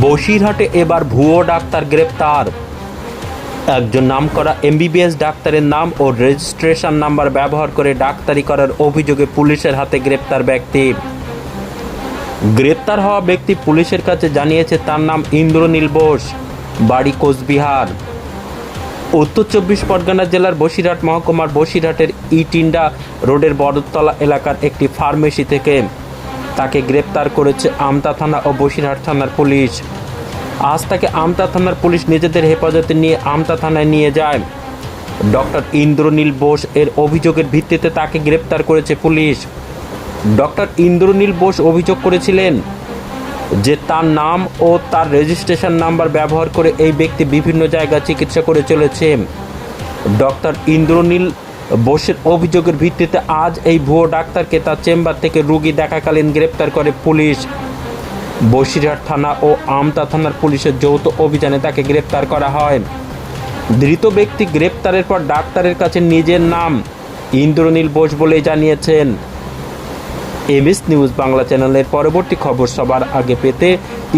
বসিরহাটে এবার ভুয়ো ডাক্তার গ্রেপ্তার। একজন নামকরা এমবিবিএস ডাক্তারের নাম ও রেজিস্ট্রেশন নাম্বার ব্যবহার করে ডাক্তারি করার অভিযোগে পুলিশের হাতে গ্রেপ্তার ব্যক্তি। গ্রেপ্তার হওয়া ব্যক্তি পুলিশের কাছে জানিয়েছে তার নাম ইন্দ্রনীল বোস, বাড়ি কোচবিহার। উত্তর চব্বিশ পরগনা জেলার বসিরহাট মহকুমার বসিরহাটের ইটিন্ডা রোডের বড়তলা এলাকার একটি ফার্মেসি থেকে তাকে গ্রেপ্তার করেছে আমতা থানা ও বসিরহাট থানার পুলিশ। আজ তাকে আমতা থানার পুলিশ নিজেদের হেফাজতে নিয়ে আমতা থানায় নিয়ে যায়। ডক্টর ইন্দ্রনীল বোস এর অভিযোগের ভিত্তিতে তাকে গ্রেপ্তার করেছে পুলিশ। ডক্টর ইন্দ্রনীল বোস অভিযোগ করেছিলেন যে তার নাম ও তার রেজিস্ট্রেশন নাম্বার ব্যবহার করে এই ব্যক্তি বিভিন্ন জায়গায় চিকিৎসা করে চলেছে। ডক্টর ইন্দ্রনীল বোসের অভিযোগের ভিত্তিতে আজ এই ভুয়ো ডাক্তারকে তার চেম্বার থেকে রুগী দেখাকালীন গ্রেপ্তার করে পুলিশ। বসিরহাট থানা ও আমতা থানার পুলিশের যৌথ অভিযানে তাকে গ্রেপ্তার করা হয়। ধৃত ব্যক্তি গ্রেপ্তারের পর ডাক্তারের কাছে নিজের নাম ইন্দ্রনীল বোস বলেই জানিয়েছেন। এমএস নিউজ বাংলা চ্যানেলের পরবর্তী খবর সবার আগে পেতে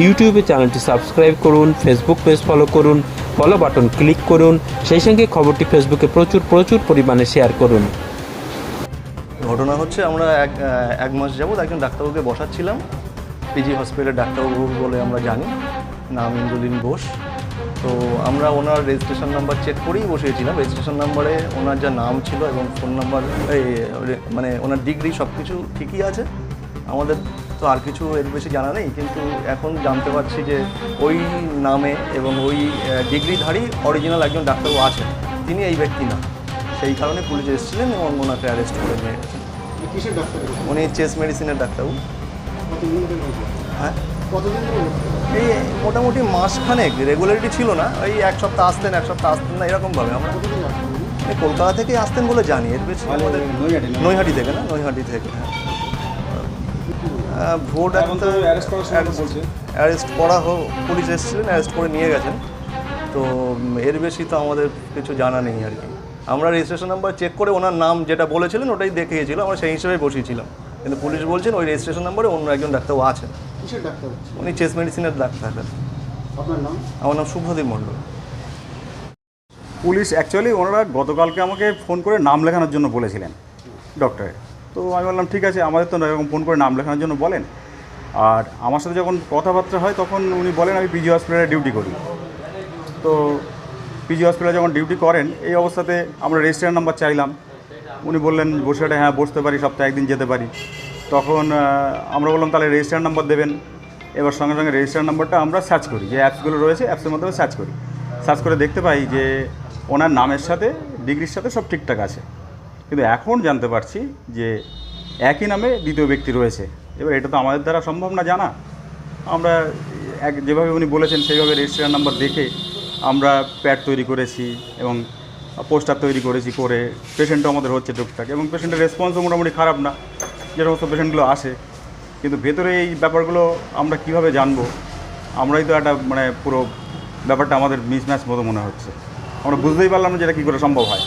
ইউটিউবে চ্যানেলটি সাবস্ক্রাইব করুন, ফেসবুক পেজ ফলো করুন ফলো বাটন ক্লিক করুন। সেই সঙ্গে খবরটি ফেসবুকে প্রচুর প্রচুর পরিমাণে শেয়ার করুন। ঘটনা হচ্ছে আমরা এক এক মাস যাবত একজন ডাক্তারবাবুকে বসাচ্ছিলাম। পিজি হসপিটালের ডাক্তারবাবু বলে আমরা জানি, নাম ইন্দুলিন বোস তো আমরা ওনার রেজিস্ট্রেশন নাম্বার চেক করেই বসিয়েছিলাম। রেজিস্ট্রেশন নাম্বারে ওনার যা নাম ছিল এবং ফোন নাম্বার মানে ওনার ডিগ্রি সব কিছু ঠিকই আছে। আমাদের তো আর কিছু এর বেশি জানা নেই কিন্তু এখন জানতে পারছি যে ওই নামে এবং ওই ডিগ্রিধারী অরিজিনাল একজন ডাক্তারবাবু আছেন। তিনি এই ব্যক্তি না। সেই কারণে পুলিশ এসেছিলেন এবং ওনাকে অ্যারেস্ট করে নিয়ে গেছেন? উনি চেস মেডিসিনের ডাক্তারবাবু? হ্যাঁ? কতদিন এই মোটামুটি মাসখানেক রেগুলারিটি ছিল না। ওই এক সপ্তাহ আসতেন এক সপ্তাহ আসতেন না এরকমভাবে আমরা? এই কলকাতা থেকে আসতেন বলে জানি। এর বেশি আমাদের নৈহাটি থেকে না নৈহাটি থেকে হ্যাঁ। ভোট। অ্যারেস্ট করা হোক পুলিশ এসেছিলেন অ্যারেস্ট করে নিয়ে গেছেন। তো এর বেশি তো আমাদের কিছু জানা নেই আর কি। আমরা রেজিস্ট্রেশন নাম্বার চেক করে ওনার নাম যেটা বলেছিলেন ওটাই দেখিয়েছিল আমরা সেই হিসেবেই বসিয়েছিলাম। কিন্তু পুলিশ বলছেন ওই রেজিস্ট্রেশন নাম্বারে অন্য একজন ডাক্তারও আছেন। ডাক্তার? উনি চেস মেডিসিনের ডাক্তার। আপনার নাম? আমার নাম শুভদীপ মণ্ডল। পুলিশ অ্যাকচুয়ালি ওনারা গতকালকে আমাকে ফোন করে নাম লেখানোর জন্য বলেছিলেন ডক্টরে তো আমি বললাম, ঠিক আছে, আমাদের তো এরকম ফোন করে নাম লেখানোর জন্য বলেন। আর আমার সাথে যখন কথাবার্তা হয়, তখন উনি বলেন, আমি পিজি হসপিটালে ডিউটি করি। তো পিজি হসপিটালে যখন ডিউটি করেন, এই অবস্থাতে আমরা রেজিস্ট্রেশন নাম্বার চাইলাম। উনি বললেন, বসিরহাটে হ্যাঁ বসতে পারি, সপ্তাহে একদিন যেতে পারি। তখন আমরা বললাম, তাহলে রেজিস্ট্রেশন নাম্বার দেবেন। এবার সঙ্গে সঙ্গে রেজিস্ট্রেশন নাম্বারটা আমরা সার্চ করি, যে অ্যাপসগুলো রয়েছে অ্যাপসের মাধ্যমে সার্চ করি। সার্চ করে দেখতে পাই যে, ওনার নামের সাথে ডিগ্রির সাথে সব ঠিকঠাক আছে। কিন্তু এখন জানতে পারছি যে একই নামে দ্বিতীয় ব্যক্তি রয়েছে। এবার এটা তো আমাদের দ্বারা সম্ভব না জানা। আমরা এক, যেভাবে উনি বলেছেন, সেইভাবে রেজিস্ট্রেশন নাম্বার দেখে আমরা প্যাড তৈরি করেছি এবং পোস্টার তৈরি করেছি করে পেশেন্টও আমাদের হচ্ছে টুকটাক এবং পেশেন্টের রেসপন্সও মোটামুটি খারাপ না, যে সমস্ত পেশেন্টগুলো আসে। কিন্তু ভেতরে এই ব্যাপারগুলো আমরা কীভাবে জানব? আমরাই তো একটা মানে পুরো ব্যাপারটা আমাদের মিসম্যাচ মতো মনে হচ্ছে। আমরা বুঝতেই পারলাম না যে এটা কী করে সম্ভব হয়।